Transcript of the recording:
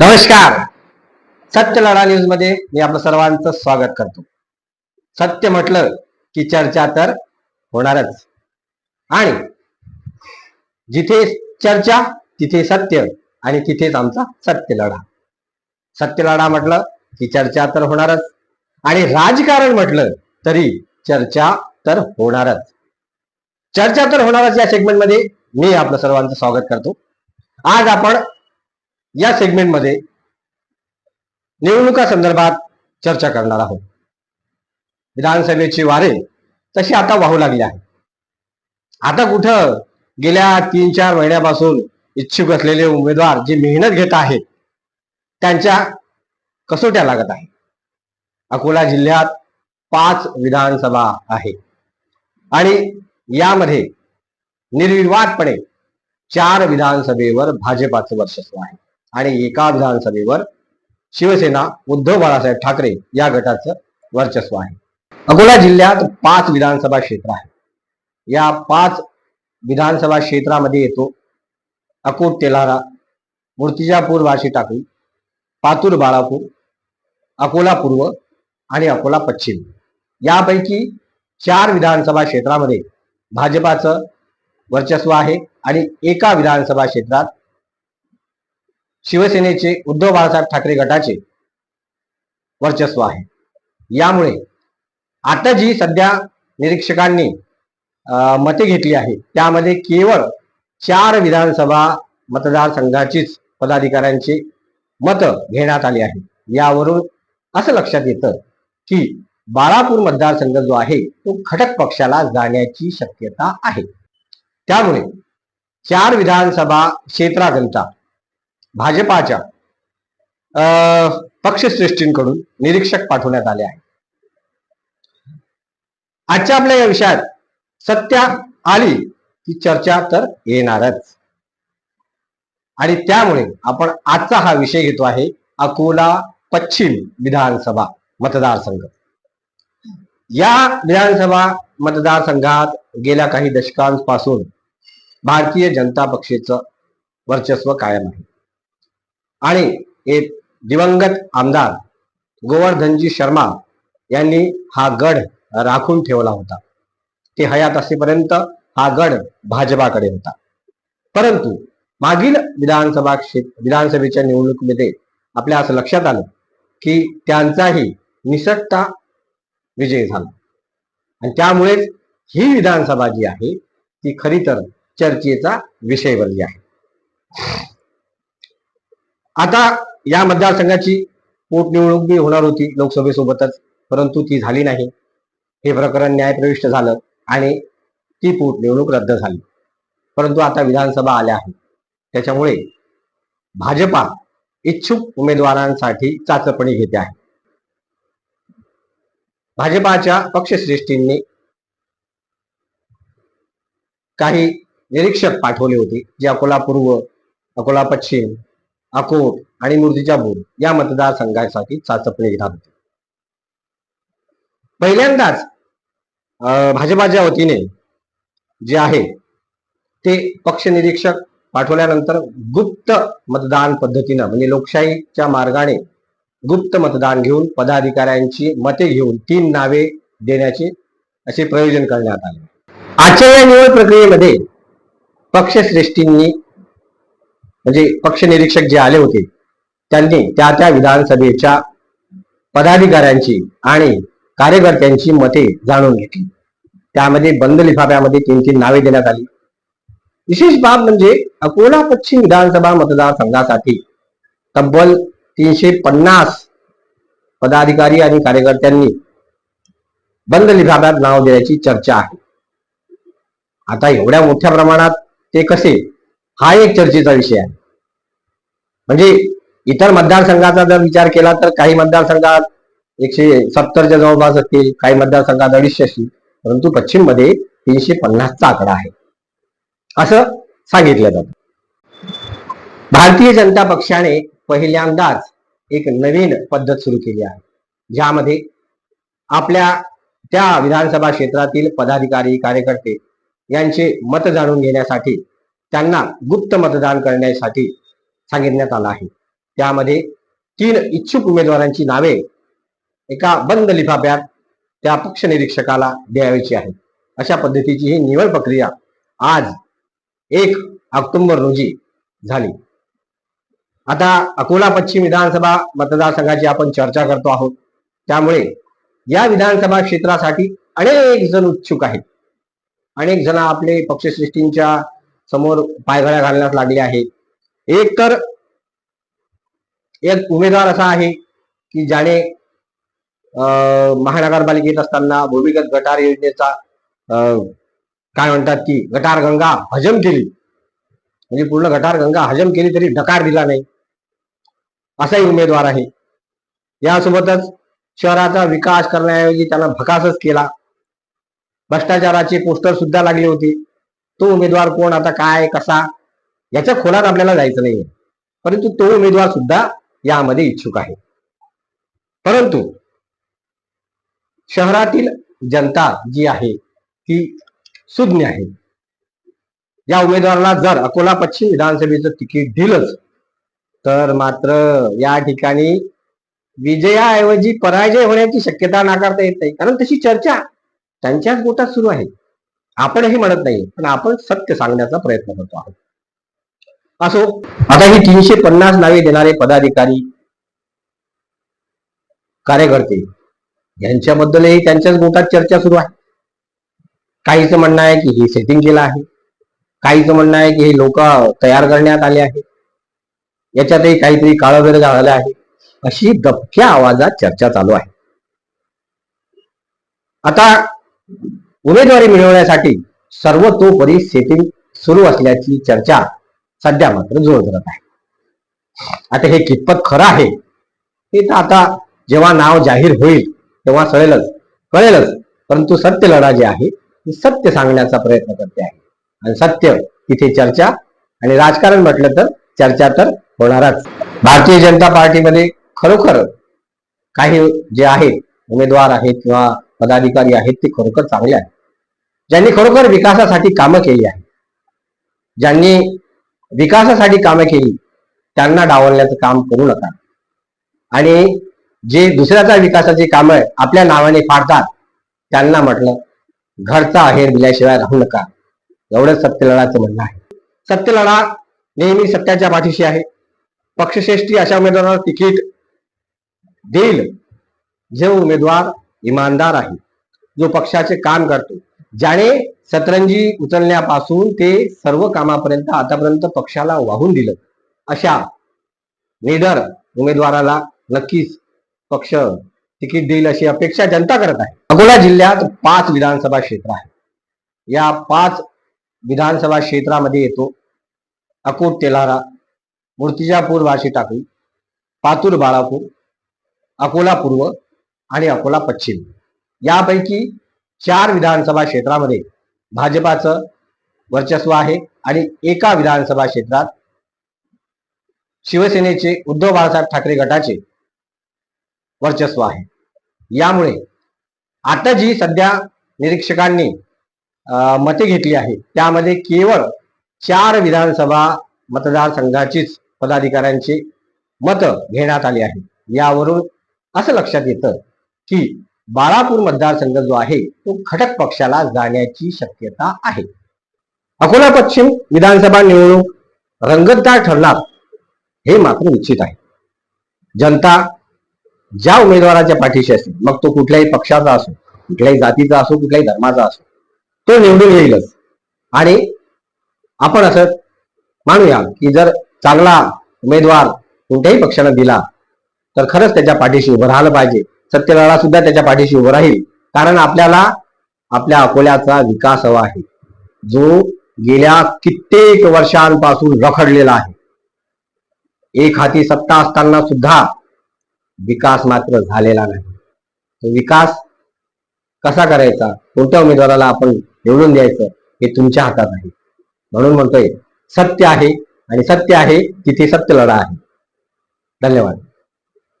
नमस्कार. सत्य लढा न्यूजमध्ये मी आपलं सर्वांचं स्वागत करतो. सत्य म्हटलं की चर्चा तर होणारच. आणि जिथे चर्चा तिथे सत्य आणि तिथेच आमचा सत्य लढा. सत्य लढा म्हटलं की चर्चा तर होणारच. आणि राजकारण म्हटलं तरी चर्चा तर होणारच. चर्चा तर होणारच या सेगमेंटमध्ये मी आपलं सर्वांचं स्वागत करतो. आज आपण या सेगमेंटमध्ये निवडणुका संदर्भात चर्चा करणार आहोत. विधानसभेची वारे तशी आता वाहू लागली आहे. आता कुठं गेल्या तीन चार महिन्यापासून इच्छुक असलेले उमेदवार जे मेहनत घेत आहेत त्यांच्या कसोट्या लागत आहे अकोला जिल्ह्यात पाच विधानसभा आहे आणि यामध्ये निर्विवादपणे चार विधानसभेवर भाजपाचं वर्चस्व आहे. आणि एका विधानसभेवर शिवसेना उद्धव बाळासाहेब ठाकरे या गटाचं वर्चस्व आहे. अकोला जिल्ह्यात पाच विधानसभा क्षेत्र आहे या पाच विधानसभा क्षेत्रामध्ये येतो अकोट तेलारा मूर्तिजापूर वाशी टाकळी पातूर बाळापूर अकोला पूर्व आणि अकोला पश्चिम. यापैकी चार विधानसभा क्षेत्रामध्ये भाजपाचं वर्चस्व आहे आणि एका विधानसभा क्षेत्रात शिवसेनेचे उद्धव बाळासाहेब ठाकरे गटाचे वर्चस्व आहे. यामुळे आता जी सध्या निरीक्षकांनी मते घेतली आहे त्यामध्ये केवळ चार विधानसभा मतदारसंघाचीच पदाधिकाऱ्यांची मत घेण्यात आली आहे यावरून असं लक्षात येतं की बाळापूर मतदारसंघ जो आहे तो खटक पक्षाला जाण्याची शक्यता आहे. त्यामुळे चार विधानसभा क्षेत्राकरिता भाजपाच्या अं, पक्षश्रेष्ठींकडून निरीक्षक पाठवण्यात आले आहे आजच्या आपल्या या विषयात सत्या आली की चर्चा तर येणारच. आणि त्यामुळे आपण आजचा हा विषय घेतो आहे अकोला पश्चिम विधानसभा मतदारसंघ. या विधानसभा मतदारसंघात गेल्या काही दशकांपासून भारतीय जनता पक्षाचं वर्चस्व कायम आहे. आणि एक दिवंगत आमदार गोवर्धनजी शर्मा यांनी हा गड राखून ठेवला होता. ते हयात असेपर्यंत हा गड भाजपाकडे होता. परंतु मागील विधानसभा क्षेत्र विधानसभेच्या निवडणुकीमध्ये आपल्या असं लक्षात आलं की त्यांचाही निसटता विजय झाला. आणि त्यामुळेच ही विधानसभा जी आहे ती खरी तर चर्चेचा विषय बनली आहे. आता या मतदारसंघाची पोटनिवडणूक बी होणार होती लोकसभेसोबतच परंतु ती झाली नाही. हे प्रकरण न्यायप्रविष्ट झालं आणि ती पोटनिवडणूक रद्द झाली. परंतु आता विधानसभा आल्या आहेत. त्याच्यामुळे भाजपा इच्छुक उमेदवारांसाठी चाचपणी घेते आहे. भाजपाच्या पक्षश्रेष्ठींनी काही निरीक्षक पाठवले होते जे अकोला पूर्व अकोला पश्चिम अकोट आणि मूर्तिजापूर या मतदारसंघासाठी चाचपणी घेणार होते पहिल्यांदाच अं, भाजपाच्या वतीने जे आहे ते पक्ष निरीक्षक पाठवल्यानंतर गुप्त मतदान पद्धतीनं म्हणजे लोकशाहीच्या मार्गाने गुप्त मतदान घेऊन पदाधिकाऱ्यांची मते घेऊन तीन नावे देण्याचे असे प्रयोजन करण्यात आले. आजच्या या निवड प्रक्रियेमध्ये पक्षश्रेष्ठींनी म्हणजे पक्ष निरीक्षक जे आले होते त्यांनी त्या त्या विधानसभेच्या पदाधिकाऱ्यांची आणि कार्यकर्त्यांची मते जाणून घेतली. त्यामध्ये बंद लिफाफ्यामध्ये तीन तीन नावे देण्यात आली. विशेष बाब म्हणजे अकोला पश्चिम विधानसभा मतदारसंघासाठी तब्बल तीनशे पन्नास पदाधिकारी आणि कार्यकर्त्यांनी बंद लिफाफ्यात नाव देण्याची चर्चा आहे. आता एवढ्या मोठ्या प्रमाणात ते कसे हा एक चर्चेचा विषय आहे. म्हणजे इतर मतदारसंघाचा जर विचार केला तर काही मतदारसंघात एकशे सत्तरच्या जवळपास असतील काही मतदारसंघात अडीचशे असतील. परंतु पश्चिममध्ये तीनशे पन्नासचा आकडा आहे. असं सांगितलं जातं. भारतीय जनता पक्षाने पहिल्यांदाच एक नवीन पद्धत सुरू केली आहे. ज्यामध्ये आपल्या त्या विधानसभा क्षेत्रातील पदाधिकारी कार्यकर्ते यांचे मत जाणून घेण्यासाठी त्यांना गुप्त मतदान करण्यासाठी सांगितण्यात आलं आहे. त्यामध्ये तीन इच्छुक उमेदवारांची नावे एका बंद लिफाफ्यात त्या पक्ष निरीक्षकाला द्यायची आहे अशा पद्धतीची ही निवड प्रक्रिया आज एक ऑक्टोबर रोजी झाली. आता अकोला पश्चिम विधानसभा मतदारसंघाची आपण चर्चा करतो आहोत. त्यामुळे या विधानसभा क्षेत्रासाठी अनेक जण उत्सुक आहेत. अनेक जण आपले पक्षश्रेष्ठींच्या समोर पायघड्या घालण्यास लागले आहेत. एक तर एक उमेदवार असा आहे की ज्याने अं, महानगरपालिकेत असताना भूमिगत गटार योजनेचा काय म्हणतात की गटार गंगा हजम केली. म्हणजे पूर्ण गटार गंगा हजम केली तरी डकार दिला नाही. असाही उमेदवार आहे. यासोबतच शहराचा विकास करण्याऐवजी त्यांना भकासच केला. भ्रष्टाचाराचे पोस्टर सुद्धा लागले होते. तो उमेदवार कोण आता काय कसा? याच्या खोलात आपल्याला जायचं नाहीये. परंतु तो उमेदवार सुद्धा यामध्ये इच्छुक आहे. परंतु शहरातील जनता जी आहे ती सुज्ञ आहे. या उमेदवाराला जर अकोला पश्चिम विधानसभेचं तिकीट दिलंच तर मात्र या ठिकाणी विजयाऐवजी पराजय होण्याची शक्यता नाकारता येत नाही. कारण तशी चर्चा त्यांच्याच गोटात सुरू आहे. आपणही म्हणत नाही पण आपण सत्य सांगण्याचा प्रयत्न करतो आहोत. असो आता ही तीनशे पन्नास नावे देणारे पदाधिकारी कार्यकर्ते यांच्याबद्दलही त्यांच्याच गोटात चर्चा सुरू आहे. काहीचं म्हणणं आहे की हे सेटिंग केलं आहे. काहीचं म्हणणं आहे की हे लोक तयार करण्यात आले आहे याच्यातही काहीतरी काळबेर झालं आहे. अशी दबक्या आवाजात चर्चा चालू आहे. आता उमेदवारी मिळवण्यासाठी सर्वतोपरी सेटिंग सुरू असल्याची चर्चा सध्या मात्र जोर धरत आहे. आता हे कितपत खरं आहे हे तर आता जेव्हा नाव जाहीर होईल तेव्हा सळेलच कळेलच परंतु सत्य लढा जे आहे ते सत्य सांगण्याचा प्रयत्न करते आहे. आणि सत्य तिथे चर्चा आणि राजकारण म्हटलं तर चर्चा तर होणारच. भारतीय जनता पार्टीमध्ये खरोखर काही जे आहेत उमेदवार आहेत किंवा पदाधिकारी आहेत ते खरोखर चांगले आहेत. ज्यांनी खरोखर विकासासाठी कामं केली आहे ज्यांनी विकासासाठी कामं केली त्यांना डावलण्याचं काम करू नका. आणि जे दुसऱ्याचा विकासाची कामं आपल्या नावाने फाडतात त्यांना म्हटलं घरचा आहेर दिल्याशिवाय राहू नका. एवढंच सत्यलढाचं म्हणणं आहे. सत्यलढा नेहमी सत्याच्या पाठीशी आहे. पक्षश्रेष्ठी अशा उमेदवाराला तिकीट देईल जो उमेदवार इमानदार आहे जो पक्षाचे काम करतो. ज्याने सतरंजी उचलण्यापासून ते सर्व कामापर्यंत आतापर्यंत पक्षाला वाहून दिलं. अशा निडर उमेदवाराला नक्कीच पक्ष तिकीट देईल अशी अपेक्षा जनता करत आहे. अकोला जिल्ह्यात पाच विधानसभा क्षेत्र आहे या पाच विधानसभा क्षेत्रामध्ये येतो. अकोट तेलारा मूर्तिजापूर वाशी टाकळी पातूर बाळापूर अकोला पूर्व आणि अकोला पश्चिम. यापैकी चार विधानसभा क्षेत्रामध्ये भाजपाचं वर्चस्व आहे आणि एका विधानसभा क्षेत्रात शिवसेनेचे उद्धव बाळासाहेब ठाकरे गटाचे वर्चस्व आहे. यामुळे आता जी सध्या निरीक्षकांनी अं, मते घेतली आहे त्यामध्ये केवळ चार विधानसभा मतदारसंघाचीच पदाधिकाऱ्यांची मत घेण्यात आली आहे यावरून असं लक्षात येतं की बाळापूर मतदारसंघ जो आहे तो खटक पक्षाला जाण्याची शक्यता आहे. अकोला पश्चिम विधानसभा निवडणूक रंगतदार ठरणार हे मात्र निश्चित आहे. जनता ज्या उमेदवाराच्या पाठीशी असेल मग तो कुठल्याही पक्षाचा असो कुठल्याही जातीचा असो कुठल्याही धर्माचा असो तो निवडून येईलच. आणि आपण असं मानूया की जर चांगला उमेदवार कोणत्याही पक्षानं दिला तर खरंच त्याच्या पाठीशी उभं राहिलं पाहिजे. सत्यलढा सुद्धा त्याच्या पाठीशी उभं राहील. कारण आपल्याला आपल्या अकोल्याचा विकास हवा आहे. जो गेल्या कित्येक वर्षांपासून रखडलेला आहे. एक हाती सत्ता असताना सुद्धा विकास मात्र झालेला नाही. तो विकास कसा करायचा? कोणत्या उमेदवाराला आपण निवडून द्यायचं हे तुमच्या हातात आहे. म्हणून म्हणतोय सत्य आहे आणि सत्य आहे तिथे सत्य लढा आहे. धन्यवाद.